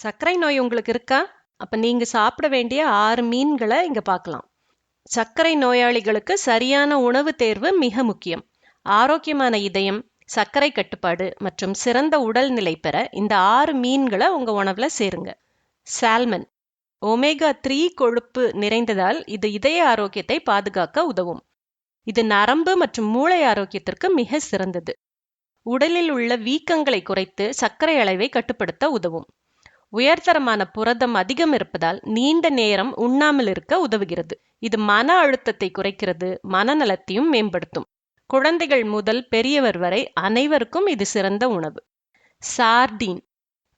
சர்க்கரை நோய் உங்களுக்கு இருக்கா? அப்போ நீங்கள் சாப்பிட வேண்டிய ஆறு மீன்களை இங்கே பார்க்கலாம். சர்க்கரை நோயாளிகளுக்கு சரியான உணவு தேர்வு மிக முக்கியம். ஆரோக்கியமான இதயம் சர்க்கரை கட்டுப்பாடு மற்றும் சிறந்த உடல்நிலை பெற இந்த ஆறு மீன்களை உங்கள் உணவுல சேருங்க. சால்மன். ஒமேகா த்ரீ கொழுப்பு நிறைந்ததால் இது இதய ஆரோக்கியத்தை பாதுகாக்க உதவும். இது நரம்பு மற்றும் மூளை ஆரோக்கியத்திற்கு மிக சிறந்தது. உடலில் உள்ள வீக்கங்களை குறைத்து சர்க்கரை அளவை கட்டுப்படுத்த உதவும். உயர்தரமான புரதம் அதிகம் இருப்பதால் நீண்ட நேரம் உண்ணாமல் இருக்க உதவுகிறது. இது மன அழுத்தத்தை குறைக்கிறது மனநலத்தையும் மேம்படுத்தும். குழந்தைகள் முதல் பெரியவர் வரை அனைவருக்கும் இது சிறந்த உணவு. சார்டீன்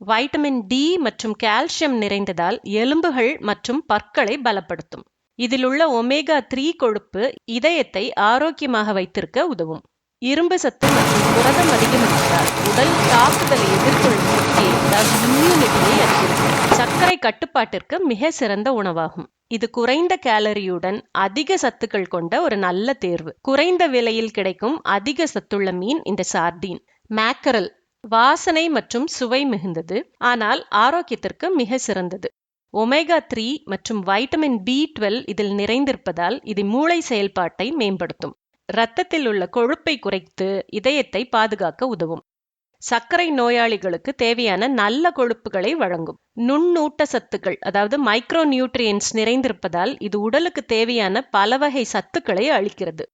வைட்டமின் டி மற்றும் கால்சியம் நிறைந்ததால் எலும்புகள் மற்றும் பற்களை பலப்படுத்தும். இதில் உள்ள ஒமேகா த்ரீ கொழுப்பு இதயத்தை ஆரோக்கியமாக வைத்திருக்க உதவும். இரும்பு சத்து மற்றும் புரதம் அதிகம் இருப்பதால் உடல் தாக்குதலை எதிர்கொள்ளும். அதாவது இம்யூனிட்டியை அதிகரிக்கும் சர்க்கரை கட்டுப்பாட்டிற்கு மிக சிறந்த உணவாகும். இது குறைந்த கேலரியுடன் அதிக சத்துக்கள் கொண்ட ஒரு நல்ல தேர்வு. குறைந்த விலையில் கிடைக்கும் அதிக சத்துள்ள மீன் இந்த சார்டீன் மேக்கரல் வாசனை மற்றும் சுவை மிகுந்தது. ஆனால் ஆரோக்கியத்திற்கு மிக சிறந்தது. ஒமேகா த்ரீ மற்றும் வைட்டமின் பி டுவெல் இதில் நிறைந்திருப்பதால் இது மூளை செயல்பாட்டை மேம்படுத்தும். இரத்தத்தில் உள்ள கொழுப்பை குறைத்து இதயத்தை பாதுகாக்க உதவும். சர்க்கரை நோயாளிகளுக்கு தேவையான நல்ல கொழுப்புகளை வழங்கும். நுண்ணூட்ட சத்துக்கள் அதாவது மைக்ரோ நியூட்ரியன்ஸ் நிறைந்திருப்பதால் இது உடலுக்கு தேவையான பல வகை சத்துக்களை அளிக்கிறது.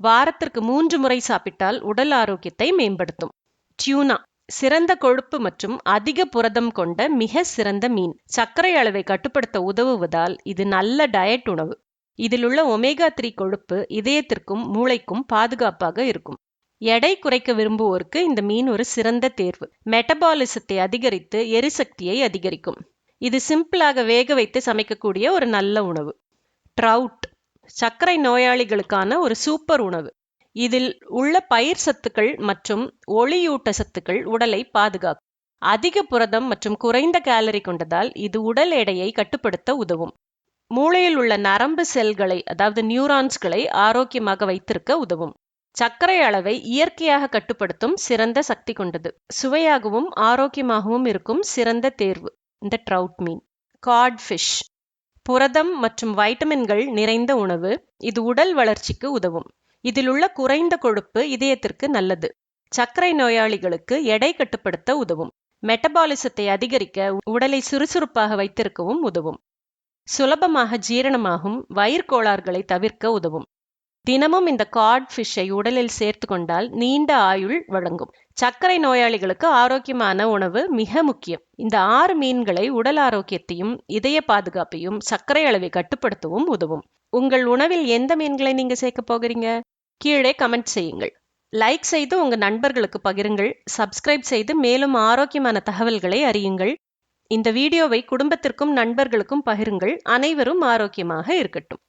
வாரத்திற்கு மூன்று முறை சாப்பிட்டால் உடல் ஆரோக்கியத்தை மேம்படுத்தும். டியூனா சிறந்த கொழுப்பு மற்றும் அதிக புரதம் கொண்ட மிக சிறந்த மீன். சர்க்கரை அளவை கட்டுப்படுத்த உதவுவதால் இது நல்ல டயட் உணவு. இதில் உள்ள ஒமேகா த்ரீ கொழுப்பு இதயத்திற்கும் மூளைக்கும் பாதுகாப்பாக இருக்கும். எடை குறைக்க விரும்புவோருக்கு இந்த மீன் ஒரு சிறந்த தேர்வு. மெட்டபாலிசத்தை அதிகரித்து எரிசக்தியை அதிகரிக்கும். இது சிம்பிளாக வேக வைத்து சமைக்கக்கூடிய ஒரு நல்ல உணவு. ட்ரவுட் சர்க்கரை நோயாளிகளுக்கான ஒரு சூப்பர் உணவு. இதில் உள்ள பயிர் சத்துக்கள் மற்றும் ஒளியூட்ட சத்துக்கள் உடலை பாதுகாக்கும். அதிக புரதம் மற்றும் குறைந்த கேலரி கொண்டதால் இது உடல் எடையை கட்டுப்படுத்த உதவும். மூளையில் உள்ள நரம்பு செல்களை அதாவது நியூரான்ஸ்களை ஆரோக்கியமாக வைத்திருக்க உதவும். சர்க்கரை அளவை இயற்கையாக கட்டுப்படுத்தும் சிறந்த சக்தி கொண்டது. சுவையாகவும் ஆரோக்கியமாகவும் இருக்கும் சிறந்த தேர்வு. இந்த ட்ரவுட் மீன் காட் ஃபிஷ் புரதம் மற்றும் வைட்டமின்கள் நிறைந்த உணவு. இது உடல் வளர்ச்சிக்கு உதவும். இதில் உள்ள குறைந்த கொழுப்பு இதயத்திற்கு நல்லது. சர்க்கரை நோயாளிகளுக்கு எடை கட்டுப்படுத்த உதவும். மெட்டபாலிசத்தை அதிகரிக்க உடலை சுறுசுறுப்பாக வைத்திருக்கவும் உதவும். சுலபமாக ஜீரணமாகும் வயிற்கோளாறுகளை தவிர்க்க உதவும். தினமும் இந்த காட் ஃபிஷ்ஷை உடலில் சேர்த்து கொண்டால் நீண்ட ஆயுள் வழங்கும். சர்க்கரை நோயாளிகளுக்கு ஆரோக்கியமான உணவு மிக முக்கியம். இந்த ஆறு மீன்களை உடல் ஆரோக்கியத்தையும் இதய பாதுகாப்பையும் சர்க்கரை அளவை கட்டுப்படுத்தவும் உதவும். உங்கள் உணவில் எந்த மீன்களை நீங்க சேர்க்க போகிறீங்க? கீழே கமெண்ட் செய்யுங்கள். லைக் செய்து உங்க நண்பர்களுக்கு பகிருங்கள். சப்ஸ்கிரைப் செய்து மேலும் ஆரோக்கியமான தகவல்களை அறியுங்கள். இந்த வீடியோவை குடும்பத்திற்கும் நண்பர்களுக்கும் பகிருங்கள். அனைவரும் ஆரோக்கியமாக இருக்கட்டும்.